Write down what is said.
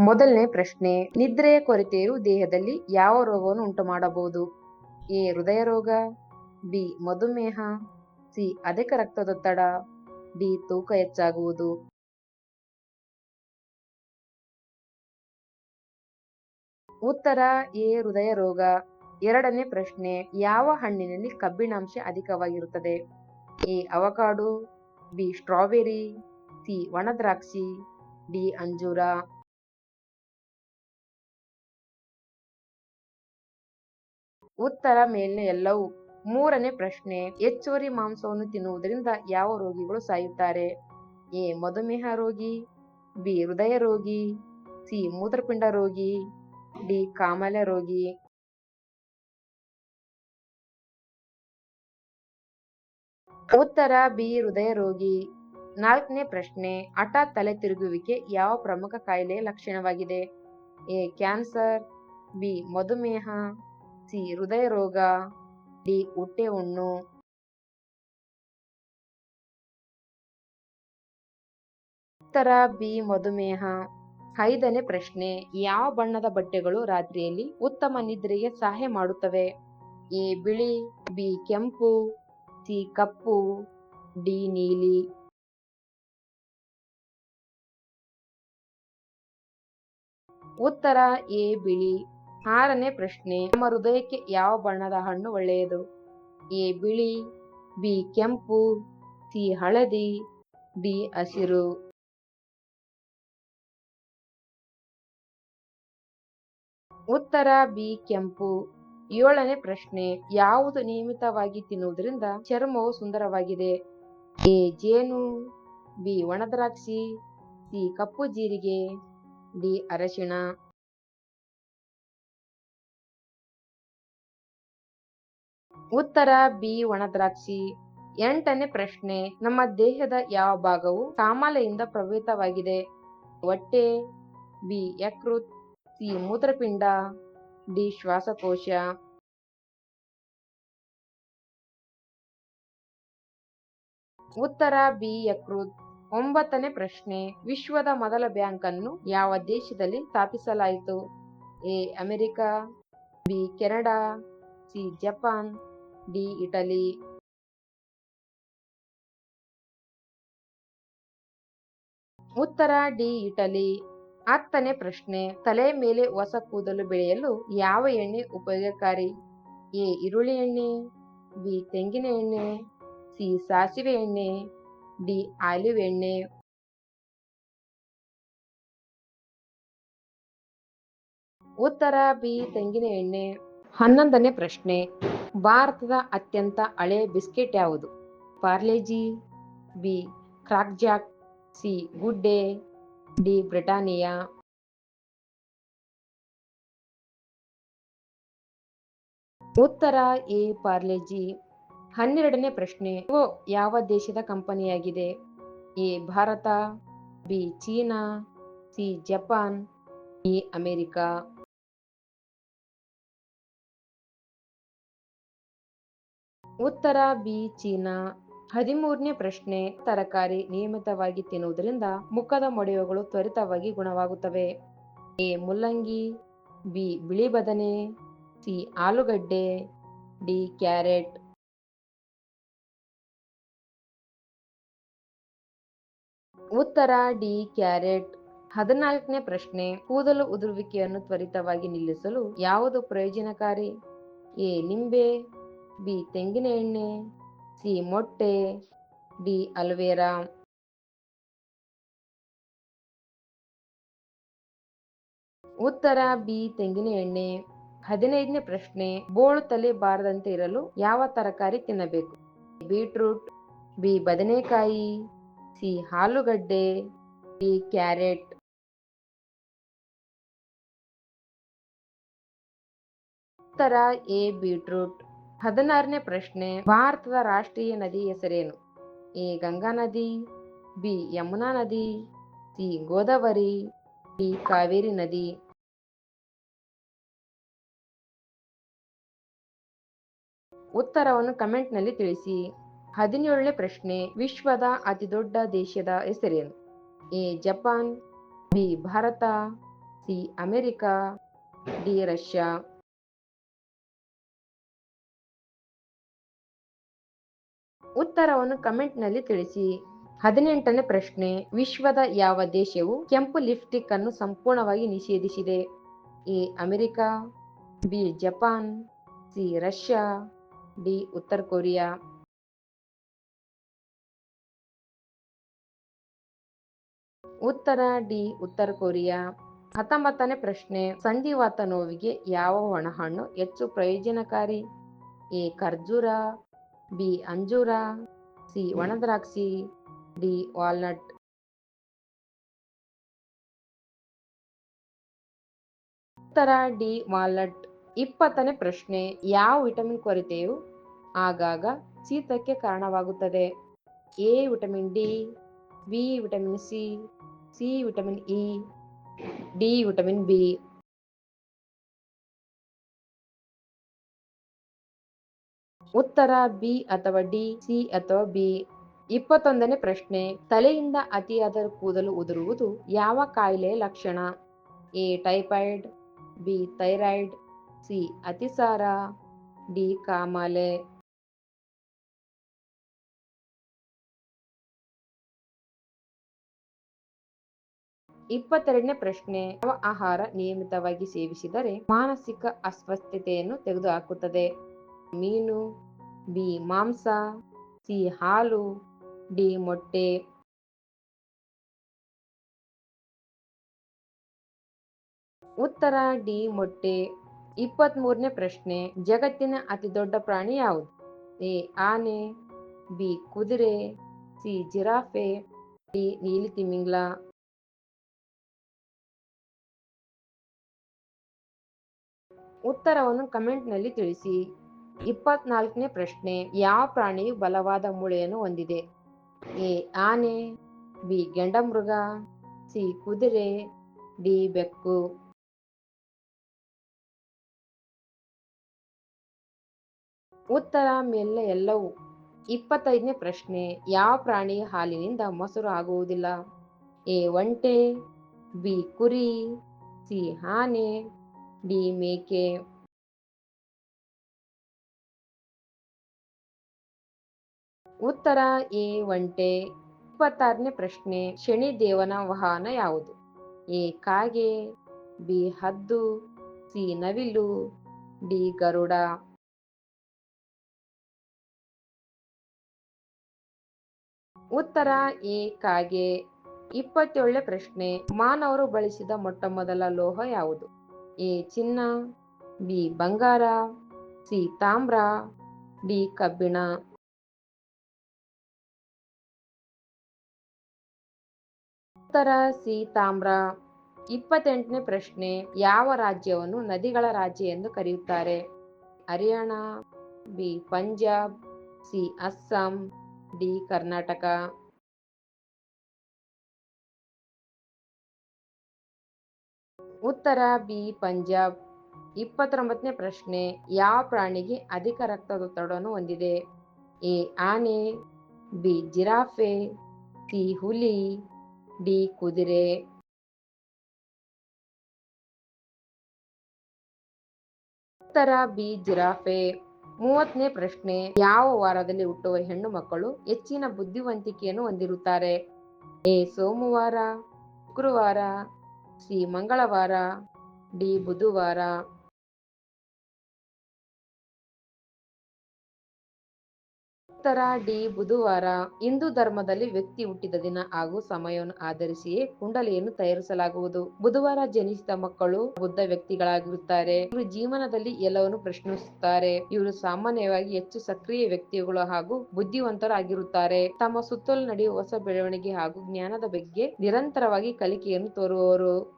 ಮೊದಲನೇ ಪ್ರಶ್ನೆ, ನಿದ್ರೆಯ ಕೊರತೆಯು ದೇಹದಲ್ಲಿ ಯಾವ ರೋಗವನ್ನು ಉಂಟು ಮಾಡಬಹುದು ಎ ಹೃದಯ ರೋಗ ಬಿ, ಮಧುಮೇಹ, ಸಿ, ಅಧಿಕ ರಕ್ತದೊತ್ತಡ, ಡಿ, ತೂಕ ಹೆಚ್ಚಾಗುವುದು. ಉತ್ತರ, ಎ ಹೃದಯ ರೋಗ ಎರಡನೇ ಪ್ರಶ್ನೆ, ಯಾವ ಹಣ್ಣಿನಲ್ಲಿ ಕಬ್ಬಿಣಾಂಶ ಅಧಿಕವಾಗಿರುತ್ತದೆ? A, avocado, B, strawberry, C ಒಣದ್ರಾಕ್ಷಿ ಡಿ, ಅಂಜೂರ. ಉತ್ತರ ಮೇಲಿನ ಎಲ್ಲವೂ. ಮೂರನೇ ಪ್ರಶ್ನೆ, ಹೆಚ್ಚುವರಿ ಮಾಂಸವನ್ನು ತಿನ್ನುವುದರಿಂದ ಯಾವ ರೋಗಿಗಳು ಸಾಯುತ್ತಾರೆ? ಎ, ಮಧುಮೇಹ ರೋಗಿ, ಬಿ, ಹೃದಯ ರೋಗಿ, ಸಿ, ಮೂತ್ರಪಿಂಡ ರೋಗಿ, ಡಿ, ಕಾಮಾಲೆ ರೋಗಿ. ಉತ್ತರ ಬಿ, ಹೃದಯ ರೋಗಿ. ನಾಲ್ಕನೇ ಪ್ರಶ್ನೆ ಹಠಾತ್ ತಲೆ ತಿರುಗುವಿಕೆ ಯಾವ ಪ್ರಮುಖ ಕಾಯಿಲೆಯ ಲಕ್ಷಣವಾಗಿದೆ? ಎ, ಕ್ಯಾನ್ಸರ್, ಬಿ, ಮಧುಮೇಹ ಸಿ ಹೃದಯ ರೋಗ ಡಿ ಹೊಟ್ಟೆ ಹುಣ್ಣು ಉತ್ತರ ಬಿ ಮಧುಮೇಹ. ಐದನೇ ಪ್ರಶ್ನೆ, ಯಾವ ಬಣ್ಣದ ಬಟ್ಟೆಗಳು ರಾತ್ರಿಯಲ್ಲಿ ಉತ್ತಮ ನಿದ್ರೆಗೆ ಸಹಾಯ ಮಾಡುತ್ತವೆ? ಎ, ಬಿಳಿ, ಬಿ, ಕೆಂಪು, ಸಿ, ಕಪ್ಪು, ಡಿ, ನೀಲಿ. ಉತ್ತರ ಎ, ಬಿಳಿ. ಆರನೇ ಪ್ರಶ್ನೆ, ನಮ್ಮ ಹೃದಯಕ್ಕೆ ಯಾವ ಬಣ್ಣದ ಹಣ್ಣು ಒಳ್ಳೆಯದು? ಎ, ಬಿಳಿ, ಬಿ, ಕೆಂಪು, ಸಿ, ಹಳದಿ, ಡಿ, ಹಸಿರು. ಉತ್ತರ, ಬಿ, ಕೆಂಪು. ಏಳನೇ ಪ್ರಶ್ನೆ, ಯಾವುದು ನಿಯಮಿತವಾಗಿ ತಿನ್ನುವುದರಿಂದ ಚರ್ಮವು ಸುಂದರವಾಗಿದೆ? ಎ, ಜೇನು, ಬಿ, ಒಣದ್ರಾಕ್ಷಿ, ಸಿ, ಕಪ್ಪು ಜೀರಿಗೆ, ಡಿ, ಅರಶಿಣ. ಉತ್ತರ ಬಿ ಒಣದ್ರಾಕ್ಷಿ. ಎಂಟನೇ ಪ್ರಶ್ನೆ, ನಮ್ಮ ದೇಹದ ಯಾವ ಭಾಗವು ಕಾಮಾಲೆಯಿಂದ ಪ್ರಭಾವಿತವಾಗಿದೆ ಹೊಟ್ಟೆ ಬಿ ಯಕೃತ್ ಸಿ ಮೂತ್ರಪಿಂಡ, ಡಿ, ಶ್ವಾಸಕೋಶ. ಉತ್ತರ ಬಿ, ಯಕೃತ್. ಒಂಬತ್ತನೇ ಪ್ರಶ್ನೆ, ವಿಶ್ವದ ಮೊದಲ ಬ್ಯಾಂಕ್ ಅನ್ನು ಯಾವ ದೇಶದಲ್ಲಿ ಸ್ಥಾಪಿಸಲಾಯಿತು? A, America, B, Canada, C, Japan. D Italy ಉತ್ತರ ಡಿ ಇಟಲಿ ಹತ್ತನೇ ಪ್ರಶ್ನೆ, ತಲೆ ಮೇಲೆ ಹೊಸ ಕೂದಲು ಬೆಳೆಯಲು ಯಾವ ಎಣ್ಣೆ ಉಪಯೋಗಕಾರಿ? ಎ, ಈರುಳ್ಳಿ ಎಣ್ಣೆ, ಬಿ, ತೆಂಗಿನ ಎಣ್ಣೆ, ಸಿ, ಸಾಸಿವೆ ಎಣ್ಣೆ, ಡಿ, ಆಲಿವ್ ಎಣ್ಣೆ. ಉತ್ತರ ಬಿ, ತೆಂಗಿನ ಎಣ್ಣೆ. ಹನ್ನೊಂದನೇ ಪ್ರಶ್ನೆ ಭಾರತದ ಅತ್ಯಂತ ಹಳೆ ಬಿಸ್ಕೆಟ್ ಯಾವುದು? Parle G, B Krackjack C, Good Day, D, Britannia. ಉತ್ತರ, ಎ, ಪಾರ್ಲೆಜಿ. ಹನ್ನೆರಡನೇ ಪ್ರಶ್ನೆ. ಯಾವ ದೇಶದ ಕಂಪನಿಯಾಗಿದೆ? A, Bharat, B, China, C, Japan E America. ಉತ್ತರ ಬಿ, ಚೀನಾ. ಹದಿಮೂರನೇ ಪ್ರಶ್ನೆ, ತರಕಾರಿ ನಿಯಮಿತವಾಗಿ ತಿನ್ನುವುದರಿಂದ ಮುಖದ ಮೊಡೆಯುಗಳು ತ್ವರಿತವಾಗಿ ಗುಣವಾಗುತ್ತವೆ. ಎ, ಮುಲ್ಲಂಗಿ. ಬಿ, ಬಿಳಿ ಬದನೆ. ಸಿ, ಆಲೂಗಡ್ಡೆ. D, carrot. ಉತ್ತರ ಡಿ, ಕ್ಯಾರೆಟ್. ಹದಿನಾಲ್ಕನೇ ಪ್ರಶ್ನೆ, ಕೂದಲು ಉದುರುವಿಕೆಯನ್ನು ತ್ವರಿತವಾಗಿ ನಿಲ್ಲಿಸಲು ಯಾವುದು ಪ್ರಯೋಜನಕಾರಿ? ಎ, ನಿಂಬೆ. ಬಿ ತೆಂಗಿನ ಎಣ್ಣೆ ಸಿ ಮೊಟ್ಟೆ, ಡಿ ಅಲ್ವೇರಾ. ಉತ್ತರ, ಬಿ ತೆಂಗಿನ ಎಣ್ಣೆ ಹದಿನೈದನೇ ಪ್ರಶ್ನೆ, ಬೋಳು ತಲೆ ಬಾರದಂತೆ ಇರಲು ಯಾವ ತರಕಾರಿ ತಿನ್ನಬೇಕು? ಬೀಟ್ರೂಟ್, ಬಿ ಬದನೆಕಾಯಿ, ಸಿ ಆಲೂಗಡ್ಡೆ, ಡಿ ಕ್ಯಾರೆಟ್. ಉತ್ತರ, ಎ ಬೀಟ್ರೂಟ್. ಹದಿನಾರನೇ ಪ್ರಶ್ನೆ, ಭಾರತದ ರಾಷ್ಟ್ರೀಯ ನದಿ ಹೆಸರೇನು? ಎ, ಗಂಗಾ ನದಿ, ಬಿ, ಯಮುನಾ ನದಿ, ಸಿ, ಗೋದಾವರಿ, ಡಿ, ಕಾವೇರಿ ನದಿ. ಉತ್ತರವನ್ನು ಕಮೆಂಟ್ನಲ್ಲಿ ತಿಳಿಸಿ. ಹದಿನೇಳನೇ ಪ್ರಶ್ನೆ, ವಿಶ್ವದ ಅತಿದೊಡ್ಡ ದೇಶದ ಹೆಸರೇನು? A, Japan, B, Bharat, C, America, D, Russia. ಉತ್ತರವನ್ನು ಕಮೆಂಟ್ನಲ್ಲಿ ತಿಳಿಸಿ. ಹದಿನೆಂಟನೇ ಪ್ರಶ್ನೆ, ವಿಶ್ವದ ಯಾವ ದೇಶವು ಕೆಂಪು ಲಿಪ್ಸ್ಟಿಕ್ ಅನ್ನು ಸಂಪೂರ್ಣವಾಗಿ ನಿಷೇಧಿಸಿದೆ? A, America, B, Japan, C, Russia, D, ಉತ್ತರ ಕೊರಿಯಾ. ಉತ್ತರ, ಡಿ, ಉತ್ತರ ಕೊರಿಯಾ. ಹತ್ತೊಂಬತ್ತನೇ ಪ್ರಶ್ನೆ, ಸಂಧಿವಾತ ನೋವಿಗೆ ಯಾವ ಒಣಹಣ್ಣು ಹೆಚ್ಚು ಪ್ರಯೋಜನಕಾರಿ? ಎ, ಖರ್ಜೂರ ಬಿ ಅಂಜೂರ ಸಿ ಒಣದ್ರಾಕ್ಷಿ ಡಿ ವಾಲ್ನಟ್. ಉತ್ತರ ಡಿ ವಾಲ್ನಟ್. ಇಪ್ಪತ್ತನೇ ಪ್ರಶ್ನೆ ಯಾವ ವಿಟಮಿನ್ ಕೊರತೆಯು ಆಗಾಗ ಶೀತಕ್ಕೆ ಕಾರಣವಾಗುತ್ತದೆ? A vitamin D B vitamin C C vitamin E D vitamin B. ಉತ್ತರ ಬಿ ಅಥವಾ ಡಿ, ಸಿ ಅಥವಾ ಬಿ? ಇಪ್ಪತ್ತೊಂದನೇ ಪ್ರಶ್ನೆ. ತಲೆಯಿಂದ ಅತಿಯಾದ ಕೂದಲು ಉದುರುವುದು ಯಾವ ಕಾಯಿಲೆಯ ಲಕ್ಷಣ? A, typhoid, B, thyroid, C, ಅತಿಸಾರ, ಡಿ, ಕಾಮಾಲೆ. ಇಪ್ಪತ್ತೆರಡನೇ ಪ್ರಶ್ನೆ. ಯಾವ ಆಹಾರ ನಿಯಮಿತವಾಗಿ ಸೇವಿಸಿದರೆ ಮಾನಸಿಕ ಅಸ್ವಸ್ಥತೆಯನ್ನು ತೆಗೆದುಹಾಕುತ್ತದೆ? ಮೀನು, ಬಿ ಮಾಂಸ, ಸಿ ಹಾಲು, ಡಿ ಮೊಟ್ಟೆ. ಉತ್ತರ, ಡಿ ಮೊಟ್ಟೆ. ಇಪ್ಪತ್ತ್ ಮೂರನೇ ಪ್ರಶ್ನೆ, ಜಗತ್ತಿನ ಅತಿ ದೊಡ್ಡ ಪ್ರಾಣಿ ಯಾವುದು? ಎ ಆನೆ, ಬಿ ಕುದುರೆ, ಸಿ ಜಿರಾಫೆ, ಡಿ ನೀಲಿ ತಿಮಿಂಗ್ಲ. ಉತ್ತರವನ್ನು ಕಮೆಂಟ್ನಲ್ಲಿ ತಿಳಿಸಿ. ಇಪ್ಪತ್ನಾಲ್ಕನೇ ಪ್ರಶ್ನೆ, ಯಾವ ಪ್ರಾಣಿಯು ಬಲವಾದ ಮೂಳೆಯನ್ನು ಹೊಂದಿದೆ? ಎ, ಆನೆ, ಬಿ, ಗೆಂಡಮೃಗ, ಸಿ, ಕುದುರೆ, ಡಿ, ಬೆಕ್ಕು. ಉತ್ತರ ಮೇಲೆ ಎಲ್ಲವೂ. ಇಪ್ಪತ್ತೈದನೇ ಪ್ರಶ್ನೆ, ಯಾವ ಪ್ರಾಣಿ ಹಾಲಿನಿಂದ ಮೊಸರು ಆಗುವುದಿಲ್ಲ? ಎ, ಒಂಟೆ, ಬಿ, ಕುರಿ, ಸಿ, ಆನೆ, ಡಿ, ಮೇಕೆ. ಉತ್ತರ ಎ ಒಂಟೆ, ಇಪ್ಪತ್ತಾರನೇ ಪ್ರಶ್ನೆ, ಶನಿ ದೇವನ ವಾಹನ ಯಾವುದು? ಎ, ಕಾಗೆ, ಬಿ, ಹದ್ದು, ಸಿ, ನವಿಲು, ಡಿ, ಗರುಡ. ಉತ್ತರ ಎ, ಕಾಗೆ. ಇಪ್ಪತ್ತೇಳನೇ ಪ್ರಶ್ನೆ ಮಾನವರು ಬಳಸಿದ ಮೊಟ್ಟ ಮೊದಲ ಲೋಹ ಯಾವುದು? ಎ, ಚಿನ್ನ, ಬಿ, ಬಂಗಾರ, ಸಿ, ತಾಮ್ರ, ಡಿ, ಕಬ್ಬಿಣ. ಉತ್ತರ ಸಿ ತಾಮ್ರ ಇಪ್ಪತ್ತೆಂಟನೇ ಪ್ರಶ್ನೆ ಯಾವ ರಾಜ್ಯವನ್ನು ನದಿಗಳ ರಾಜ್ಯ ಎಂದು ಕರೆಯುತ್ತಾರೆ? Haryana, B Punjab, C Assam, D Karnataka. ಉತ್ತರ ಬಿ ಪಂಜಾಬ್. ಇಪ್ಪತ್ತೊಂಬತ್ತನೇ ಪ್ರಶ್ನೆ ಯಾವ ಪ್ರಾಣಿಗೆ ಅಧಿಕ ರಕ್ತದೊತ್ತಡವನ್ನು ಹೊಂದಿದೆ? ಎ ಆನೆ, ಬಿ ಜಿರಾಫೆ, ಸಿ ಹುಲಿ ಡಿ ಕುದುರೆ. ಉತ್ತರ ಬಿ, ಜಿರಾಫೆ. ಮೂವತ್ತನೇ ಪ್ರಶ್ನೆ, ಯಾವ ವಾರದಲ್ಲಿ ಹುಟ್ಟುವ ಹೆಣ್ಣು ಮಕ್ಕಳು ಹೆಚ್ಚಿನ ಬುದ್ಧಿವಂತಿಕೆಯನ್ನು ಹೊಂದಿರುತ್ತಾರೆ? ಎ, ಸೋಮವಾರ, ಶುಕ್ರವಾರ, ಸಿ, ಮಂಗಳವಾರ, ಡಿ, ಬುಧವಾರ. ಉತ್ತರ ಡಿ ಬುಧವಾರ ಹಿಂದೂ ಧರ್ಮದಲ್ಲಿ ವ್ಯಕ್ತಿ ಹುಟ್ಟಿದ ದಿನ ಹಾಗೂ ಸಮಯವನ್ನು ಆಧರಿಸಿಯೇ ಕುಂಡಲಿಯನ್ನು ತಯಾರಿಸಲಾಗುವುದು. ಬುಧವಾರ ಜನಿಸಿದ ಮಕ್ಕಳು ಬುದ್ಧ ವ್ಯಕ್ತಿಗಳಾಗಿರುತ್ತಾರೆ. ಇವರು ಜೀವನದಲ್ಲಿ ಎಲ್ಲವನ್ನು ಪ್ರಶ್ನಿಸುತ್ತಾರೆ. ಇವರು ಸಾಮಾನ್ಯವಾಗಿ ಹೆಚ್ಚು ಸಕ್ರಿಯ ವ್ಯಕ್ತಿಗಳು ಹಾಗೂ ಬುದ್ಧಿವಂತರಾಗಿರುತ್ತಾರೆ. ತಮ್ಮ ಸುತ್ತಲೂ ನಡೆಯುವ ಹೊಸ ಬೆಳವಣಿಗೆ ಹಾಗೂ ಜ್ಞಾನದ ಬಗ್ಗೆ ನಿರಂತರವಾಗಿ ಕಲಿಕೆಯನ್ನು ತೋರುವವರು.